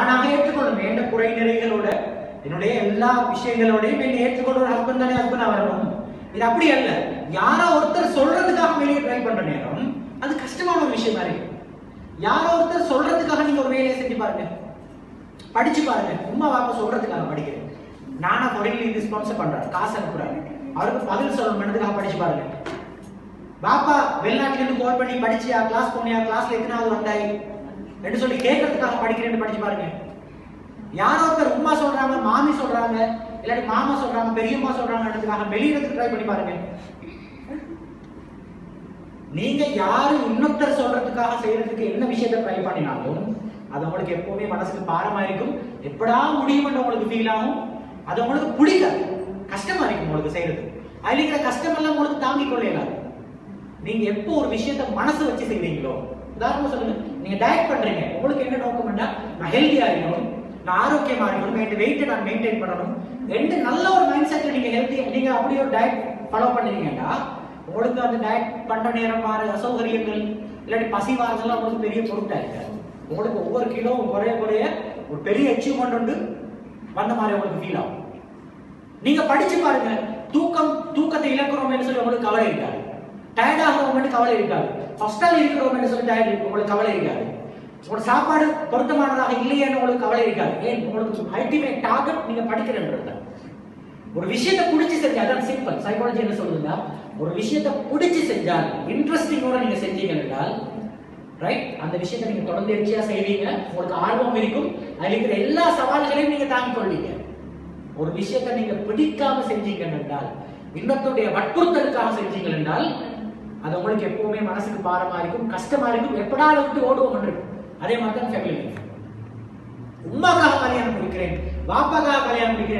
நானாக ஏற்றுக்கொள்ளணும் என்ற குறை நிறைகளோட என்னுடைய எல்லா விஷயங்களோடையும் என்னை ஏற்றுக்கொண்ட ஒரு ஹஸ்பண்ட் தானே ஹஸ்பண்ட் வரணும் இது அப்படி அல்ல. யாரோ ஒருத்தர் சொல்றதுக்காக வெளியே ட்ரை பண்ற நேரம் அது கஷ்டமான ஒரு விஷயமா இருக்கு. யாரோ ஒருத்தர் சொல்றதுக்காக நீங்க ஒரு வேலையை செஞ்சு பாருங்க. படிச்சு பாருங்க. உமா பாப்பா சொல்றதுக்காக படிக்கிறேன். நானா பொருள் இது ஸ்பான்சர் பண்றாரு. காசு அனுப்புறாரு. அவருக்கு பதில் சொல்லணும்ன்றதுக்காக படிச்சு பாருங்க. பாப்பா வெளிநாட்டுல இருந்து கால் பண்ணி படிச்சியா? கிளாஸ் போனியா? கிளாஸ்ல எத்தனாவது வந்தாய்? என்று சொல்லி கேட்கறதுக்காக படிக்கிறேன்னு படிச்சு பாருங்க. யாரோ ஒருத்தர் உமா சொல்றாங்க மாமி சொல்றாங்க இல்லாட்டி மாமா சொல்றாங்க பெரியம்மா சொல்றாங்கன்றதுக்காக வெளியிடத்துக்கு ட்ரை பண்ணி பாருங்க. நீங்க யாரு இன்னொருத்தர் சொல்றதுக்காக செய்யறதுக்கு என்ன விஷயத்த ட்ரை பண்ணினாலும் அது உங்களுக்கு எப்பவுமே மனசுக்கு பாரமா இருக்கும். எப்படா முடியும்னு உங்களுக்கு ஃபீல் ஆகும். அது உங்களுக்கு பிடிக்காது. கஷ்டமா இருக்கும் உங்களுக்கு செய்யறது. அதுல இருக்கிற கஷ்டம் எல்லாம் உங்களுக்கு தாங்கிக் கொள்ள நீங்க எப்போ ஒரு விஷயத்த மனசு வச்சு செய்வீங்களோ உதாரணமா சொல்லுங்க நீங்க டயட் பண்றீங்க. உங்களுக்கு என்ன நோக்கம்னா நான் ஹெல்த்தியா இருக்கணும். நான் ஆரோக்கியமா இருக்கணும். என் வெயிட்டை நான் மெயின்டைன் பண்ணணும். ரெண்டு நல்ல ஒரு மைண்ட் செட்ல நீங்க ஹெல்த்தி நீங்க அப்படி ஒரு டயட் ஃபாலோ பண்ணீங்கன்னா உங்களுக்கு அந்த டயட் பண்ற நேரம் மாற அசௌகரியங்கள் இல்லாட்டி பசி வாரதெல்லாம் உங்களுக்கு பெரிய பொருட்டா இருக்காது. உங்களுக்கு ஒவ்வொரு கிலோ குறைய குறைய ஒரு பெரிய அச்சீவ்மெண்ட் உண்டு. வந்த மாதிரி உங்களுக்கு ஃபீல் ஆகும். நீங்க படிச்சு பாருங்க. தூக்கம் தூக்கத்தை இழக்கிறோம் சொல்லி உங்களுக்கு கவலை இருக்காது. டயர்ட் ஆகிறோம்னு கவலை இருக்காது. ஹாஸ்டல் இருக்கிறவங்க சொல்லி டயர்ட் இருக்கும் உங்களுக்கு கவலை இருக்காது. உங்களோட சாப்பாடு பொருத்தமானதாக இல்லையேன்னு உங்களுக்கு கவலை இருக்காது. ஏன்? உங்களுக்கு அல்டிமேட் டார்கெட் நீங்க படிக்கிறன்றது ஒரு விஷயத்தை பிடிச்சி செஞ்சா அதான் சிம்பிள் சைக்காலஜி என்ன சொல்லுதுன்னா ஒரு விஷயத்தை பிடிச்சி செஞ்சால் இன்ட்ரெஸ்டிங்கோட நீங்க செஞ்சீங்க என்றால் ரைட் அந்த விஷயத்தை நீங்க தொடர்ந்து எச்சியா செய்வீங்க. உங்களுக்கு ஆர்வம் இருக்கும். அதுல இருக்கிற எல்லா சவால்களையும் நீங்க தாங்கிக் கொள்வீங்க. ஒரு விஷயத்தை நீங்க பிடிக்காம செஞ்சீங்க என்றால் இன்னத்துடைய வற்புறுத்தலுக்காக அது உங்களுக்கு எப்பவுமே மனசுக்கு பாரமா இருக்கும் கஷ்டமா இருக்கும் எப்படா விட்டு ஓடுவோம் இருக்கும். அதே மாதிரி தான் ஃபேமிலி உமாக்காக கல்யாணம் முடிக்கிறேன் பாப்பாக்காக கல்யாணம் முடிக்கிறேன்.